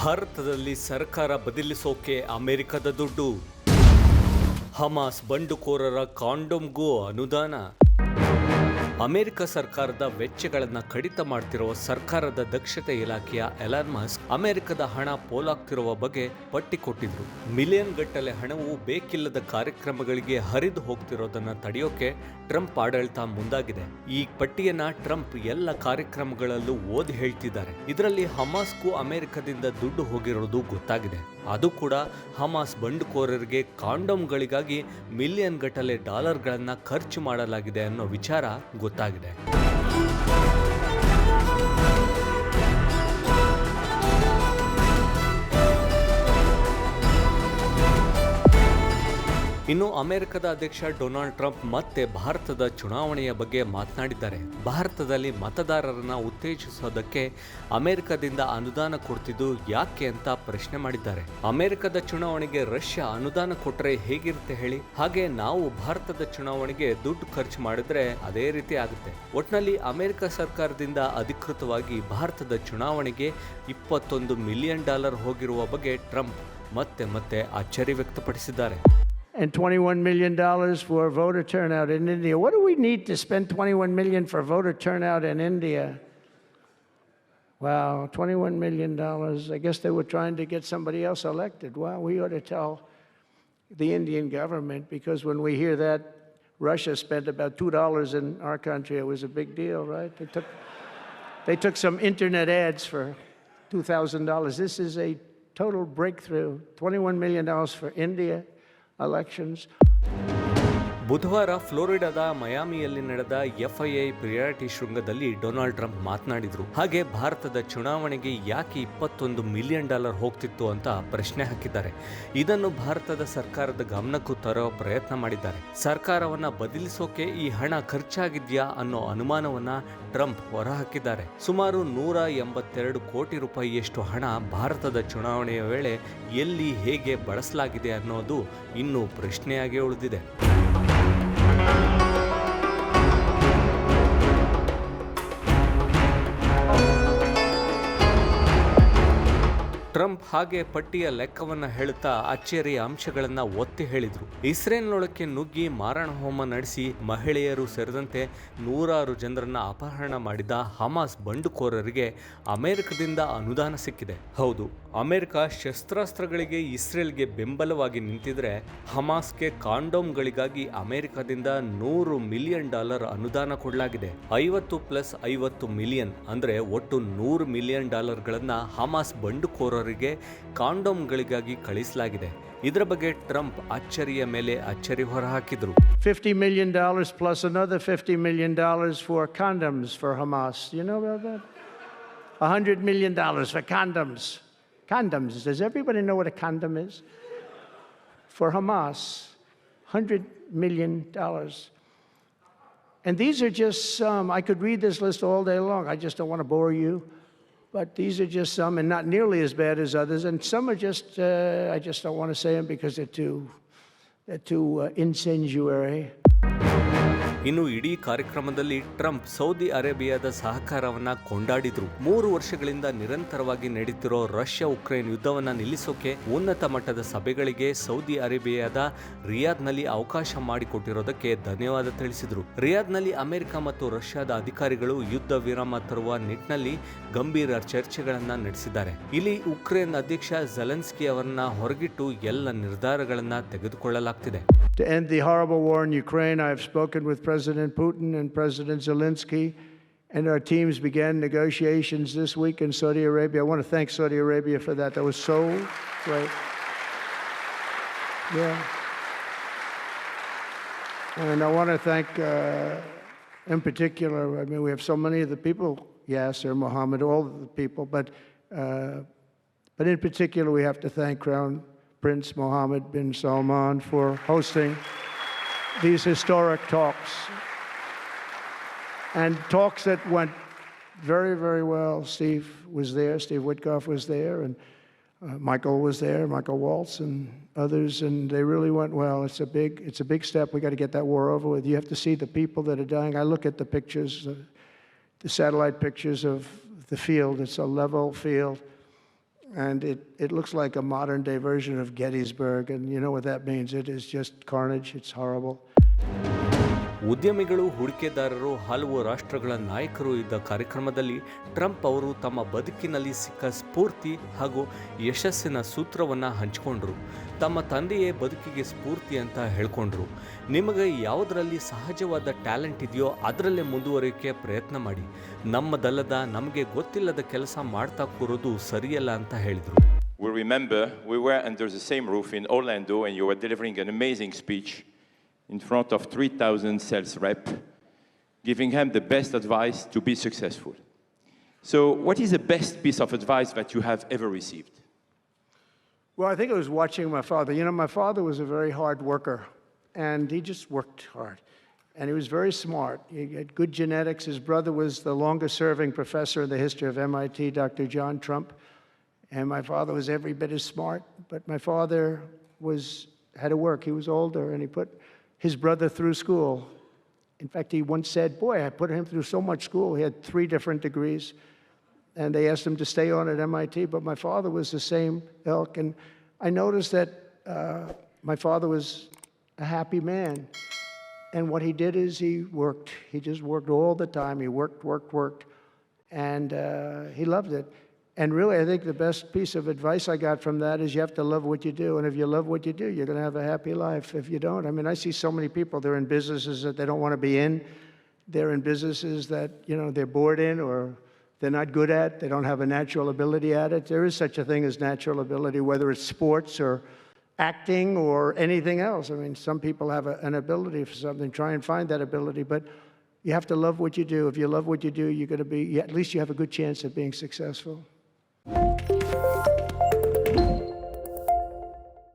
ಭಾರತದಲ್ಲಿ ಸರ್ಕಾರ ಬದಲಿಸೋಕೆ ಅಮೆರಿಕದ ದುಡ್ಡು. ಹಮಾಸ್ ಬಂಡುಕೋರರ ಕಾಂಡೋಮ್ಗೂ ಅನುದಾನ. ಅಮೆರಿಕ ಸರ್ಕಾರದ ವೆಚ್ಚಗಳನ್ನು ಕಡಿತ ಮಾಡ್ತಿರುವ ಸರ್ಕಾರದ ದಕ್ಷತೆ ಇಲಾಖೆಯ ಎಲಾನ್ ಮಸ್ಕ್ ಅಮೆರಿಕದ ಹಣ ಪೋಲಾಗ್ತಿರುವ ಬಗ್ಗೆ ಪಟ್ಟಿ ಕೊಟ್ಟಿದ್ರು. ಮಿಲಿಯನ್ ಗಟ್ಟಲೆ ಹಣವು ಬೇಕಿಲ್ಲದ ಕಾರ್ಯಕ್ರಮಗಳಿಗೆ ಹರಿದು ಹೋಗ್ತಿರೋದನ್ನ ತಡೆಯೋಕೆ ಟ್ರಂಪ್ ಆಡಳಿತ ಮುಂದಾಗಿದೆ. ಈ ಪಟ್ಟಿಯನ್ನ ಟ್ರಂಪ್ ಎಲ್ಲ ಕಾರ್ಯಕ್ರಮಗಳಲ್ಲೂ ಓದಿ ಹೇಳ್ತಿದ್ದಾರೆ. ಇದರಲ್ಲಿ ಹಮಾಸ್ಗೂ ಅಮೆರಿಕದಿಂದ ದುಡ್ಡು ಹೋಗಿರೋದು ಗೊತ್ತಾಗಿದೆ. ಅದು ಕೂಡ ಹಮಾಸ್ ಬಂಡುಕೋರರಿಗೆ ಕಾಂಡೋಮ್ಗಳಿಗಾಗಿ ಮಿಲಿಯನ್ ಗಟ್ಟಲೆ ಡಾಲರ್ಗಳನ್ನ ಖರ್ಚು ಮಾಡಲಾಗಿದೆ ಅನ್ನೋ ವಿಚಾರ ಗೊತ್ತಾಗಿದೆ. ಇನ್ನು ಅಮೆರಿಕದ ಅಧ್ಯಕ್ಷ ಡೊನಾಲ್ಡ್ ಟ್ರಂಪ್ ಮತ್ತೆ ಭಾರತದ ಚುನಾವಣೆಯ ಬಗ್ಗೆ ಮಾತನಾಡಿದ್ದಾರೆ. ಭಾರತದಲ್ಲಿ ಮತದಾರರನ್ನು ಉತ್ತೇಜಿಸೋದಕ್ಕೆ ಅಮೆರಿಕದಿಂದ ಅನುದಾನ ಕೊಡ್ತಿದ್ದು ಯಾಕೆ ಅಂತ ಪ್ರಶ್ನೆ ಮಾಡಿದ್ದಾರೆ. ಅಮೆರಿಕದ ಚುನಾವಣೆಗೆ ರಷ್ಯಾ ಅನುದಾನ ಕೊಟ್ಟರೆ ಹೇಗಿರುತ್ತೆ ಹೇಳಿ? ಹಾಗೆ ನಾವು ಭಾರತದ ಚುನಾವಣೆಗೆ ದುಡ್ಡು ಖರ್ಚು ಮಾಡಿದ್ರೆ ಅದೇ ರೀತಿ ಆಗುತ್ತೆ. ಒಟ್ನಲ್ಲಿ ಅಮೆರಿಕ ಸರ್ಕಾರದಿಂದ ಅಧಿಕೃತವಾಗಿ ಭಾರತದ ಚುನಾವಣೆಗೆ ಇಪ್ಪತ್ತೊಂದು ಮಿಲಿಯನ್ ಡಾಲರ್ ಹೋಗಿರುವ ಬಗ್ಗೆ ಟ್ರಂಪ್ ಮತ್ತೆ ಮತ್ತೆ ಅಚ್ಚರಿ ವ್ಯಕ್ತಪಡಿಸಿದ್ದಾರೆ. And $21 million for voter turnout in India. What do we need to spend 21 million for voter turnout in India? Wow, 21 million dollars. I guess they were trying to get somebody else elected. Wow, we ought to tell the Indian government because when we hear that Russia spent about two dollars in our country, it was a big deal, right? They took they took some internet ads for two thousand dollars. This is a total breakthrough. $21 million for India elections. ಬುಧವಾರ ಫ್ಲೋರಿಡಾದ ಮಯಾಮಿಯಲ್ಲಿ ನಡೆದ FII priority ಶೃಂಗದಲ್ಲಿ Donald Trump ಮಾತನಾಡಿದರು. ಹಾಗೆ ಭಾರತದ ಚುನಾವಣೆಗೆ ಯಾಕೆ ಇಪ್ಪತ್ತೊಂದು ಮಿಲಿಯನ್ ಡಾಲರ್ ಹೋಗ್ತಿತ್ತು ಅಂತ ಪ್ರಶ್ನೆ ಹಾಕಿದ್ದಾರೆ. ಇದನ್ನು ಭಾರತದ ಸರ್ಕಾರದ ಗಮನಕ್ಕೂ ತರೋ ಪ್ರಯತ್ನ ಮಾಡಿದ್ದಾರೆ. ಸರ್ಕಾರವನ್ನ ಬದಲಿಸೋಕೆ ಈ ಹಣ ಖರ್ಚಾಗಿದ್ಯಾ ಅನ್ನೋ ಅನುಮಾನವನ್ನ ಟ್ರಂಪ್ ಹೊರಹಾಕಿದ್ದಾರೆ. ಸುಮಾರು ನೂರ ಎಂಬತ್ತೆರಡು ಕೋಟಿ ರೂಪಾಯಿಯಷ್ಟು ಹಣ ಭಾರತದ ಚುನಾವಣೆಯ ವೇಳೆ ಎಲ್ಲಿ ಹೇಗೆ ಬಳಸಲಾಗಿದೆ ಅನ್ನೋದು ಇನ್ನೂ ಪ್ರಶ್ನೆಯಾಗಿ ಉಳಿದಿದೆ. ಟ್ರಂಪ್ ಹಾಗೆ ಪಟ್ಟಿಯ ಲೆಕ್ಕವನ್ನ ಹೇಳುತ್ತಾ ಅಚ್ಚರಿಯ ಅಂಶಗಳನ್ನ ಒತ್ತಿ ಹೇಳಿದ್ರು. ಇಸ್ರೇಲ್ನೊಳಕ್ಕೆ ನುಗ್ಗಿ ಮಾರಣ ಹೋಮ ನಡೆಸಿ ಮಹಿಳೆಯರು ಸೇರಿದಂತೆ ನೂರಾರು ಜನರನ್ನ ಅಪಹರಣ ಮಾಡಿದ ಹಮಾಸ್ ಬಂಡುಕೋರರಿಗೆ ಅಮೆರಿಕದಿಂದ ಅನುದಾನ ಸಿಕ್ಕಿದೆ. ಹೌದು, ಅಮೆರಿಕ ಶಸ್ತ್ರಾಸ್ತ್ರಗಳಿಗೆ ಇಸ್ರೇಲ್ಗೆ ಬೆಂಬಲವಾಗಿ ನಿಂತಿದ್ರೆ ಹಮಾಸ್ಗೆ ಕಾಂಡೋಮ್ಗಳಿಗಾಗಿ ಅಮೆರಿಕದಿಂದ ನೂರು ಮಿಲಿಯನ್ ಡಾಲರ್ ಅನುದಾನ ಕೊಡಲಾಗಿದೆ. ಐವತ್ತು ಪ್ಲಸ್ ಐವತ್ತು ಮಿಲಿಯನ್ ಅಂದ್ರೆ ಒಟ್ಟು ನೂರು ಮಿಲಿಯನ್ ಡಾಲರ್ಗಳನ್ನ ಹಮಾಸ್ ಬಂಡುಕೋರರಿಗೆ ಕಾಂಡೋಮ್ಗಳಿಗಾಗಿ ಕಳಿಸಲಾಗಿದೆ ಇದರ ಬಗ್ಗೆ ಟ್ರಂಪ್ ಅಚ್ಚರಿಯ ಮೇಲೆ ಅಚ್ಚರಿ ಹೊರಹಾಕಿದ್ರು $50 million plus another $50 million for condoms for Hamas. You know about that? $100 million for condoms. Condoms. Does everybody know what a condom is? For Hamas, hundred million dollars. And these are just some, I could read this list all day long. I just don't want to bore you. But these are just some, and not nearly as bad as others. And some are just, uh, I just don't want to say them because they're too, they're too uh, incendiary. ಇನ್ನು ಇಡೀ ಕಾರ್ಯಕ್ರಮದಲ್ಲಿ Trump Saudi ಅರೇಬಿಯಾದ ಸಹಕಾರವನ್ನ ಕೊಂಡಾಡಿದ್ರು. ಮೂರು ವರ್ಷಗಳಿಂದ ನಿರಂತರವಾಗಿ ನಡೀತಿರೋ Russia Ukraine ಯುದ್ಧವನ್ನ ನಿಲ್ಲಿಸೋಕೆ ಉನ್ನತ ಮಟ್ಟದ ಸಭೆಗಳಿಗೆ ಸೌದಿ ಅರೇಬಿಯಾದ ರಿಯಾದ್ನಲ್ಲಿ ಅವಕಾಶ ಮಾಡಿಕೊಟ್ಟಿರೋದಕ್ಕೆ ಧನ್ಯವಾದ ತಿಳಿಸಿದ್ರು. ರಿಯಾದ್ನಲ್ಲಿ ಅಮೆರಿಕ ಮತ್ತು ರಷ್ಯಾದ ಅಧಿಕಾರಿಗಳು ಯುದ್ಧ ವಿರಾಮ ತರುವ ನಿಟ್ಟಿನಲ್ಲಿ ಗಂಭೀರ ಚರ್ಚೆಗಳನ್ನ ನಡೆಸಿದ್ದಾರೆ. ಇಲ್ಲಿ ಉಕ್ರೇನ್ ಅಧ್ಯಕ್ಷ ಜೆಲೆನ್ಸ್ಕಿ ಅವರನ್ನ ಹೊರಗಿಟ್ಟು ಎಲ್ಲ ನಿರ್ಧಾರಗಳನ್ನ ತೆಗೆದುಕೊಳ್ಳಲಾಗ್ತಿದೆ. To end the horrible war in Ukraine, I have spoken with President Putin and President Zelensky, and our teams began negotiations this week in Saudi Arabia. I want to thank Saudi Arabia for that. That was so great. Yeah. And I want to thank, uh, in particular, I mean, we have so many of the people, Yasser, Mohammed, all of the people, but, uh, but in particular, we have to thank Crown Prince Mohammed bin Salman for hosting these historic talks. And talks that went very, very well. Steve was there, Steve Witkoff was there, and uh, Michael was there, Michael Waltz, and others, and they really went well. It's a big, it's a big step. We got to get that war over with. You have to see the people that are dying. I look at the pictures, uh, the satellite pictures of the field. It's a level field. And it, it looks like a modern day version of Gettysburg, and you know what that means. It is just carnage, it's horrible. ಉದ್ಯಮಿಗಳು, ಹೂಡಿಕೆದಾರರು, ಹಲವು ರಾಷ್ಟ್ರಗಳ ನಾಯಕರು ಇದ್ದ ಕಾರ್ಯಕ್ರಮದಲ್ಲಿ Trump ಅವರು ತಮ್ಮ ಬದುಕಿನಲ್ಲಿ ಸಿಕ್ಕ ಸ್ಫೂರ್ತಿ ಹಾಗೂ ಯಶಸ್ಸಿನ ಸೂತ್ರವನ್ನು ಹಂಚಿಕೊಂಡರು. ತಮ್ಮ ತಂದೆಯೇ ಬದುಕಿಗೆ ಸ್ಫೂರ್ತಿ ಅಂತ ಹೇಳ್ಕೊಂಡ್ರು. ನಿಮಗೆ ಯಾವುದರಲ್ಲಿ ಸಹಜವಾದ ಟ್ಯಾಲೆಂಟ್ ಇದೆಯೋ ಅದರಲ್ಲೇ ಮುಂದುವರಿಯೋಕ್ಕೆ ಪ್ರಯತ್ನ ಮಾಡಿ. ನಮ್ಮದಲ್ಲದ ನಮಗೆ ಗೊತ್ತಿಲ್ಲದ ಕೆಲಸ ಮಾಡ್ತಾ ಕೂರೋದು ಸರಿಯಲ್ಲ ಅಂತ ಹೇಳಿದರು. We remember we were under the same roof in Orlando and you were delivering an amazing speech. In front of 3,000 sales rep, giving him the best advice to be successful. So, what is the best piece of advice that you have ever received? Well, I think it was watching my father. You know, my father was a very hard worker, and he just worked hard. And he was very smart. He had good genetics. His brother was the longest serving professor in the history of MIT, Dr. John Trump. And my father was every bit as smart, but my father was had to work. He was older, and he put his brother through school. In fact, he once said, "Boy, I put him through so much school. He had three different degrees, and they asked him to stay on at MIT." But my father was the same ilk, and I noticed that uh, my father was a happy man. And what he did is he worked. He just worked all the time. He worked, worked, worked, and uh, he loved it. And really, I think the best piece of advice I got from that is you have to love what you do. And if you love what you do, you're going to have a happy life. If you don't, I mean, I see so many people, they're in businesses that they don't want to be in. They're in businesses that, you know, they're bored in or they're not good at. They don't have a natural ability at it. There is such a thing as natural ability, whether it's sports or acting or anything else. I mean, some people have a, an ability for something. Try and find that ability, but you have to love what you do. If you love what you do, you're going to be, at least you have a good chance of being successful. Thank you.